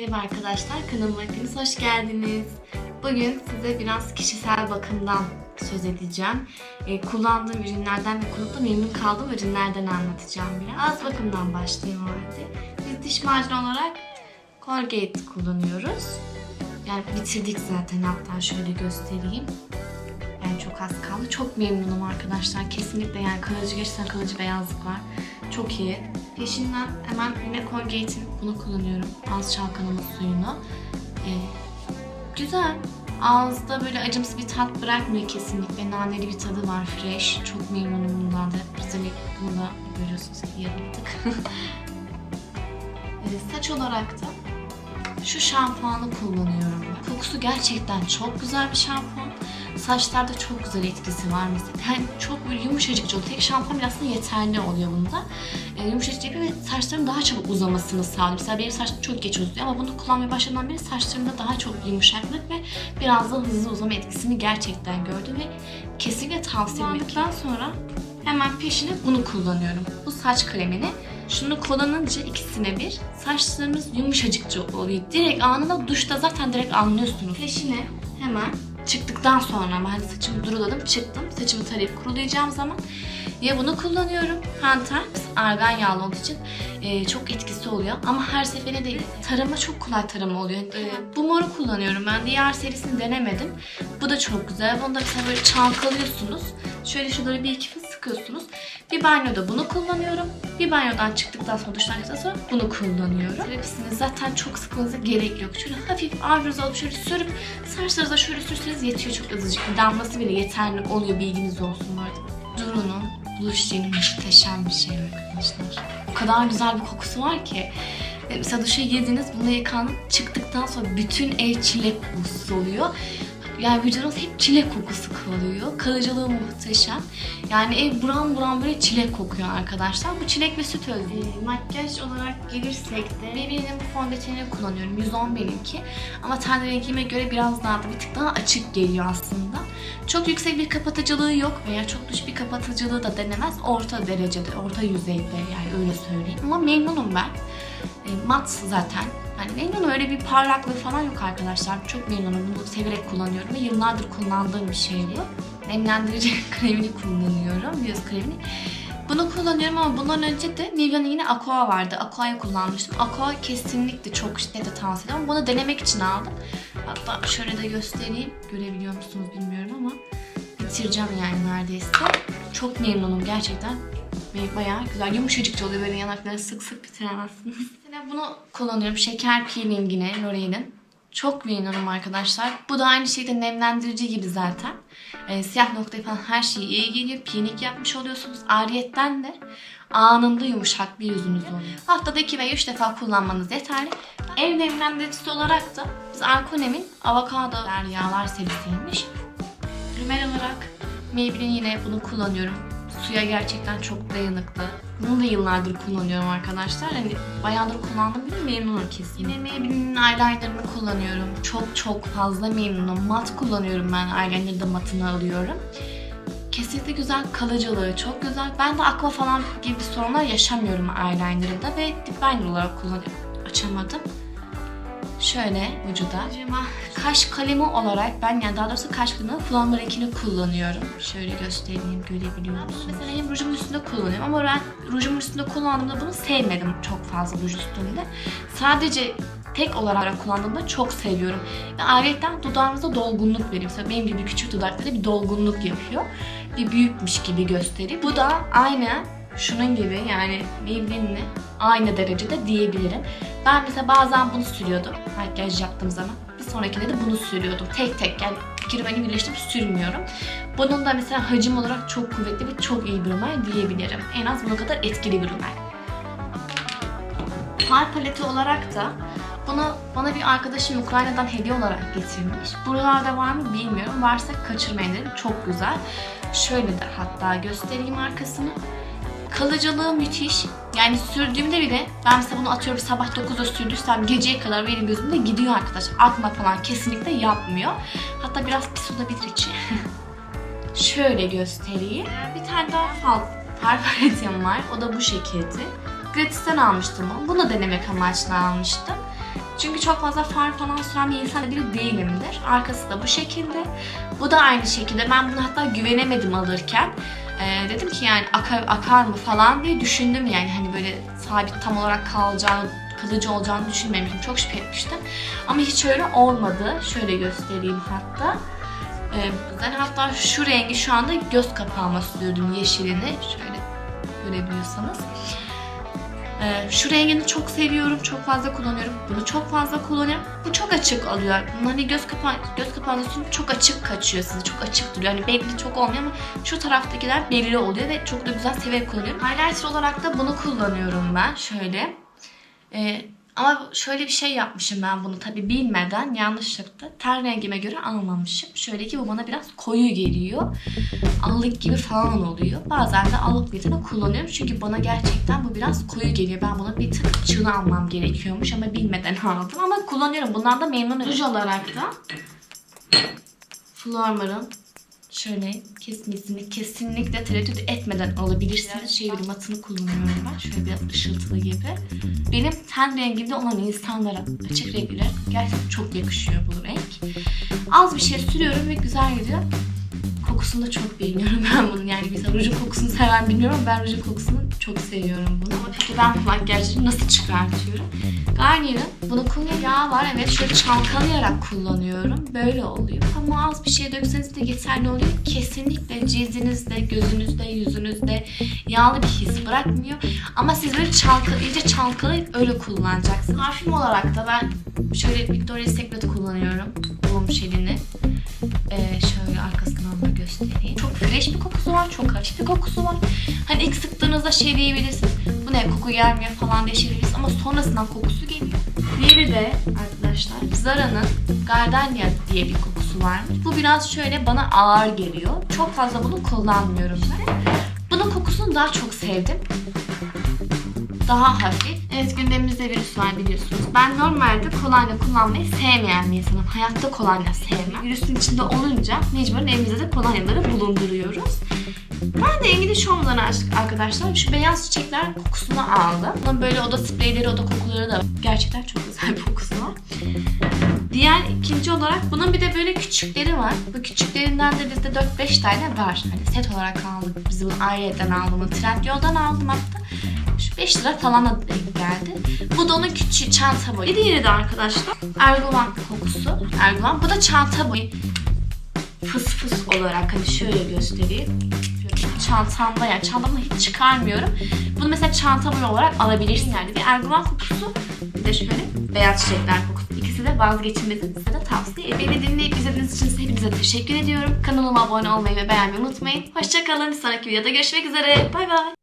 Merhaba arkadaşlar, kanalıma hepiniz hoş geldiniz. Bugün size biraz kişisel bakımdan söz edeceğim. Ee, kullandığım ürünlerden ve kullanıp memnun kaldığım ürünlerden anlatacağım biraz. Bakımdan başlayayım o halde. Biz diş macunu olarak Colgate kullanıyoruz. Yani bitirdik zaten hatta şöyle göstereyim. Yani çok az kaldı. Çok memnunum arkadaşlar. Kesinlikle yani kalıcı gerçekten kalıcı beyazlık var. Çok iyi. Peşinden hemen yine Colgate'in bunu kullanıyorum. Ağız çalkalama suyunu. Ee, güzel. Ağızda böyle acımsı bir tat bırakmıyor kesinlikle. Naneli bir tadı var. Fresh. Çok memnunum bundan da. Güzel bunu da görüyorsunuz ki yarattık. ee, saç olarak da şu şampuanı kullanıyorum. ben. Kokusu gerçekten çok güzel bir şampuan. Saçlarda çok güzel etkisi var mesela. Yani çok böyle yumuşacık oluyor. Tek şampuan bile aslında yeterli oluyor bunda. E, yumuşacık yapıyor ve saçların daha çabuk uzamasını sağlıyor. Mesela benim saçım çok geç uzuyor ama bunu kullanmaya başladığımdan beri saçlarımda daha çok yumuşaklık ve biraz da hızlı uzama etkisini gerçekten gördüm ve kesinlikle tavsiye. Kullandıktan sonra hemen peşine bunu kullanıyorum. Bu saç kremini. Şunu kullanınca ikisine bir saçlarınız yumuşacıkça oluyor. Direkt anında duşta zaten direkt anlıyorsunuz. Peşine hemen çıktıktan sonra hani saçımı duruladım çıktım. Saçımı tarayıp kurulayacağım zaman ya bunu kullanıyorum. Hantar argan yağlı olduğu için e, çok etkisi oluyor. Ama her seferinde değil. Tarama çok kolay tarama oluyor. E, bu moru kullanıyorum ben. Diğer serisini denemedim. Bu da çok güzel. Bunu da mesela böyle çalkalıyorsunuz. Şöyle şunları bir iki fıs sıkıyorsunuz. Bir banyoda bunu kullanıyorum. Bir banyodan çıktıktan sonra duştan sonra bunu kullanıyorum. Hepsini zaten çok sıkmanıza gerek yok. Şöyle hafif ağrınızı alıp şöyle sürüp saçlarınıza şöyle sürseniz yetiyor çok azıcık. Bir damlası bile yeterli oluyor bilginiz olsun bu arada. Duru'nun blush muhteşem bir şey arkadaşlar. O kadar güzel bir kokusu var ki. E, Mesela duşa girdiniz, bunu yıkanıp çıktıktan sonra bütün ev çilek kokusu oluyor. Yani vücudunuz hep çilek kokusu kalıyor. Kalıcılığı muhteşem. Yani ev buram buram böyle çilek kokuyor arkadaşlar. Bu çilek ve süt özlü. E, makyaj olarak gelirsek de Maybelline'in bu fondötenini kullanıyorum. 110 benimki. Ama ten rengime göre biraz daha da bir tık daha açık geliyor aslında. Çok yüksek bir kapatıcılığı yok veya çok düşük bir kapatıcılığı da denemez. Orta derecede, orta yüzeyde yani öyle söyleyeyim. Ama memnunum ben. E, mat zaten. Hani memnunum öyle bir parlaklığı falan yok arkadaşlar. Çok memnunum. Bunu severek kullanıyorum ve yıllardır kullandığım bir şey bu. Nemlendirici kremini kullanıyorum. Yüz kremini. Bunu kullanıyorum ama bundan önce de Nivea'nın yine Aqua vardı. Aqua'yı kullanmıştım. Aqua kesinlikle çok şiddetle tavsiye ederim. Bunu denemek için aldım. Hatta şöyle de göstereyim. Görebiliyor musunuz bilmiyorum ama bitireceğim yani neredeyse. Çok memnunum gerçekten. Ve bayağı güzel. Yumuşacıkça oluyor böyle yanakları sık sık bitiremezsiniz. Mesela bunu kullanıyorum. Şeker peelingine L'Oreal'in. Çok memnunum arkadaşlar. Bu da aynı şekilde nemlendirici gibi zaten. Ee, siyah noktaya falan her şey iyi geliyor. Peeling yapmış oluyorsunuz. Ariyetten de anında yumuşak bir yüzünüz oluyor. Haftada 2 veya 3 defa kullanmanız yeterli. Ev nemlendiricisi olarak da biz Arkonem'in avokado yağlar serisiymiş. Rimel olarak Maybelline yine bunu kullanıyorum. Suya gerçekten çok dayanıklı. Bunu da yıllardır kullanıyorum arkadaşlar. Hani bayağıdır kullandım mi? Memnunum kesin. Yine Maybelline'in eyelinerını kullanıyorum. Çok çok fazla memnunum. Mat kullanıyorum ben. Eyeliner'ı da matını alıyorum. Kesinlikle güzel kalıcılığı çok güzel. Ben de aqua falan gibi sorunlar yaşamıyorum eyeliner'da ve dip liner olarak kullanıyorum. Açamadım. Şöyle vücuda. Kaş kalemi olarak ben yani daha doğrusu kaş kalemi Flamber ekini kullanıyorum. Şöyle göstereyim görebiliyor musunuz? Mesela hem rujumun üstünde kullanıyorum ama ben rujumun üstünde kullandığımda bunu sevmedim çok fazla ruj üstünde. Sadece tek olarak kullandığımda çok seviyorum. Ve ayrıca dudağımızda dolgunluk veriyor. Mesela benim gibi küçük dudaklarda bir dolgunluk yapıyor. Bir büyükmüş gibi gösteriyor. Bu da aynı şunun gibi yani Maybelline'le aynı derecede diyebilirim. Ben mesela bazen bunu sürüyordum makyaj yaptığım zaman. Bir sonrakinde de bunu sürüyordum. Tek tek yani kirmeni birleştirip sürmüyorum. Bunun da mesela hacim olarak çok kuvvetli ve çok iyi bir rimel diyebilirim. En az buna kadar etkili bir rimel. Far paleti olarak da bunu bana bir arkadaşım Ukrayna'dan hediye olarak getirmiş. Buralarda var mı bilmiyorum. Varsa kaçırmayın dedim. Çok güzel. Şöyle de hatta göstereyim arkasını. Kalıcılığı müthiş. Yani sürdüğümde bile ben mesela bunu atıyorum sabah 9'da sürdüysem geceye kadar benim gözümde gidiyor arkadaşlar. Akma falan kesinlikle yapmıyor. Hatta biraz pis olabilir içi. Şöyle göstereyim. Bir tane daha fal far var. O da bu şekilde. Gratis'ten almıştım onu. Bunu denemek amaçlı almıştım. Çünkü çok fazla far falan süren bir insan biri değilimdir. Arkası da bu şekilde. Bu da aynı şekilde. Ben bunu hatta güvenemedim alırken. Ee, dedim ki yani akar, akar mı falan diye düşündüm yani hani böyle sabit tam olarak kalacağını, kalıcı olacağını düşünmemiştim. Çok şüphe etmiştim. Ama hiç öyle olmadı. Şöyle göstereyim hatta. Ee, ben hatta şu rengi şu anda göz kapağıma sürüyordum yeşilini. Şöyle görebiliyorsanız. Ee, şu rengini çok seviyorum. Çok fazla kullanıyorum. Bunu çok fazla kullanıyorum. Bu çok açık oluyor. Bunun hani göz kapağı, göz sürüyorum çok açık kaçıyor size. Çok açık duruyor. Hani belli çok olmuyor ama şu taraftakiler belli oluyor ve çok da güzel severek kullanıyorum. Highlighter olarak da bunu kullanıyorum ben. Şöyle. Ee, ama şöyle bir şey yapmışım ben bunu tabi bilmeden yanlışlıkla ten rengime göre almamışım. Şöyle ki bu bana biraz koyu geliyor. Allık gibi falan oluyor. Bazen de allık niyetine kullanıyorum. Çünkü bana gerçekten bu biraz koyu geliyor. Ben bunun bir tık açığını almam gerekiyormuş ama bilmeden aldım. Ama kullanıyorum. Bundan da memnunum. Ruj olarak da Flormar'ın şöyle kesinlikle kesinlikle tereddüt etmeden alabilirsiniz. Şey bir matını kullanıyorum ben. Şöyle biraz ışıltılı gibi. Benim ten rengimde olan insanlara açık renkler gerçekten çok yakışıyor bu renk. Az bir şey sürüyorum ve güzel gidiyor. Kokusunu da çok beğeniyorum ben bunun. Yani mesela rujun kokusunu seven bilmiyorum ama ben rujun kokusunu çok seviyorum bunu. Ama peki ben bu makyajları nasıl çıkartıyorum? Garnier'ın bunu kullanıyor yağı var. Evet şöyle çalkalayarak kullanıyorum. Böyle oluyor. Ama az bir şey dökseniz de yeterli oluyor. Kesinlikle cildinizde, gözünüzde, yüzünüzde yağlı bir his bırakmıyor. Ama siz böyle çalkala, iyice çalkalayıp öyle kullanacaksınız. Parfüm olarak da ben şöyle Victoria's Secret kullanıyorum. Boom jelini. Ee, şöyle arkasından Çok fresh bir kokusu var, çok hafif bir kokusu var. Hani ilk sıktığınızda şey diyebilirsiniz. Bu ne koku gelmiyor falan şey diyebilirsiniz ama sonrasından kokusu geliyor. Diğeri de arkadaşlar Zara'nın Gardenia diye bir kokusu varmış. Bu biraz şöyle bana ağır geliyor. Çok fazla bunu kullanmıyorum ben. Bunun kokusunu daha çok sevdim daha hafif. Evet gündemimizde virüs var biliyorsunuz. Ben normalde kolonya kullanmayı sevmeyen bir insanım. Hayatta kolonya sevmem. Virüsün içinde olunca mecburen evimizde de kolonyaları bulunduruyoruz. Ben de İngiliz Home'dan arkadaşlar şu beyaz çiçekler kokusunu aldım. Bunun böyle oda spreyleri, oda kokuları da gerçekten çok güzel bir kokusu var. Diğer ikinci olarak bunun bir de böyle küçükleri var. Bu küçüklerinden de bizde 4-5 tane var. Hani set olarak aldık. Biz bunu ayrıyeten aldım. Trendyol'dan aldım hatta. Şu 5 lira falan geldi. Bu da onun küçüğü çanta boyu. Diğeri de arkadaşlar erguvan kokusu. Erguvan. Bu da çanta boyu. Fıs fıs olarak hani şöyle göstereyim. Çantamda yani çantamda hiç çıkarmıyorum. Bunu mesela çanta boyu olarak alabilirsin yani. Bir erguvan kokusu bir de şöyle beyaz çiçekler kokusu. İkisi de vazgeçilmezi size de tavsiye ederim. Beni dinleyip izlediğiniz için hepinize teşekkür ediyorum. Kanalıma abone olmayı ve beğenmeyi unutmayın. Hoşçakalın. Bir sonraki videoda görüşmek üzere. Bay bay.